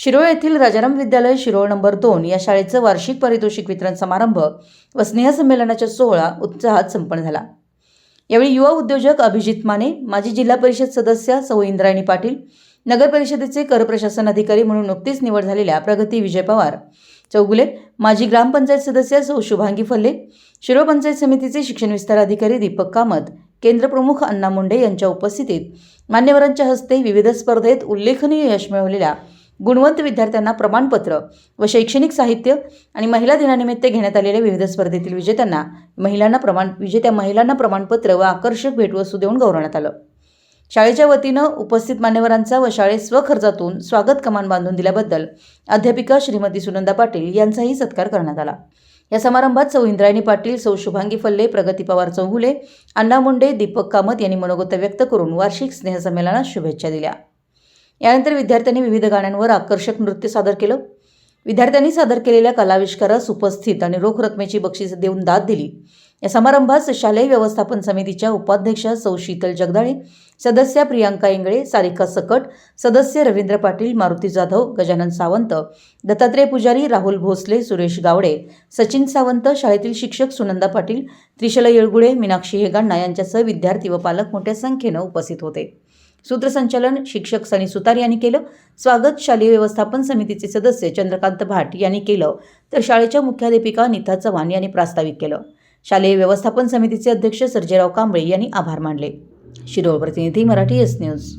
शिरोळ येथील राजाराम विद्यालय शिरोळ नंबर दोन या शाळेचं वार्षिक पारितोषिक वितरण समारंभ व स्नेहसंमेलनाचा सोहळा उत्साहात संपन्न झाला. यावेळी युवा उद्योजक अभिजित माने माजी जिल्हा परिषद सदस्य सौ इंद्रायणी पाटील नगर परिषदेचे कर प्रशासन अधिकारी म्हणून नुकतीच निवड झालेल्या प्रगती विजय पवार चौगुले माजी ग्रामपंचायत सदस्य सौ शुभांगी फल्ले शिरो पंचायत समितीचे शिक्षण विस्तार अधिकारी दीपक कामत केंद्रप्रमुख अण्णा मुंडे यांच्या उपस्थितीत मान्यवरांच्या हस्ते विविध स्पर्धेत उल्लेखनीय यश मिळवलेल्या गुणवंत विद्यार्थ्यांना प्रमाणपत्र व शैक्षणिक साहित्य आणि महिला दिनानिमित्त घेण्यात आलेल्या विविध स्पर्धेतील विजेत्यांना महिलांना प्रमाण विजेत्या महिलांना प्रमाणपत्र व आकर्षक भेटवस्तू देऊन गौरवण्यात आलं. शाळेच्या वतीनं उपस्थित मान्यवरांचा व शाळेत स्वखर्चातून स्वागत कमान बांधून दिल्याबद्दल अध्यापिका श्रीमती सुनंदा पाटील यांचाही सत्कार करण्यात आला. या समारंभात सौ इंद्रायणी पाटील सौ शुभांगी फल्ले प्रगती पवार चौगुले अण्णा मुंडे दीपक कामत यांनी मनोगत व्यक्त करून वार्षिक स्नेहसंमेलनात शुभेच्छा दिल्या. यानंतर विद्यार्थ्यांनी विविध गाण्यांवर आकर्षक नृत्य सादर केलं. विद्यार्थ्यांनी सादर केलेल्या कलाविष्कारास उपस्थित आणि रोख रकमेची बक्षीस देऊन दाद दिली. या समारंभास शालेय व्यवस्थापन समितीच्या उपाध्यक्षा सौ शीतल जगदाळे सदस्या प्रियांका इंगळे सारिका सकट सदस्य रवींद्र पाटील मारुती जाधव गजानन सावंत दत्तात्रय पुजारी राहुल भोसले सुरेश गावडे सचिन सावंत शाळेतील शिक्षक सुनंदा पाटील त्रिशला येळगुळे मीनाक्षी हेगाण्णा यांच्यासह विद्यार्थी व पालक मोठ्या संख्येनं उपस्थित होते. सूत्रसंचालन शिक्षक सनी सुतार यांनी केलं. स्वागत शालेय व्यवस्थापन समितीचे सदस्य चंद्रकांत भाट यांनी केलं. तर शाळेच्या मुख्याध्यापिका नीता चव्हाण यांनी प्रास्ताविक केलं. शालेय व्यवस्थापन समितीचे अध्यक्ष सर्जेराव कांबळे यांनी आभार मानले. शिरोळ प्रतिनिधी मराठी एस न्यूज.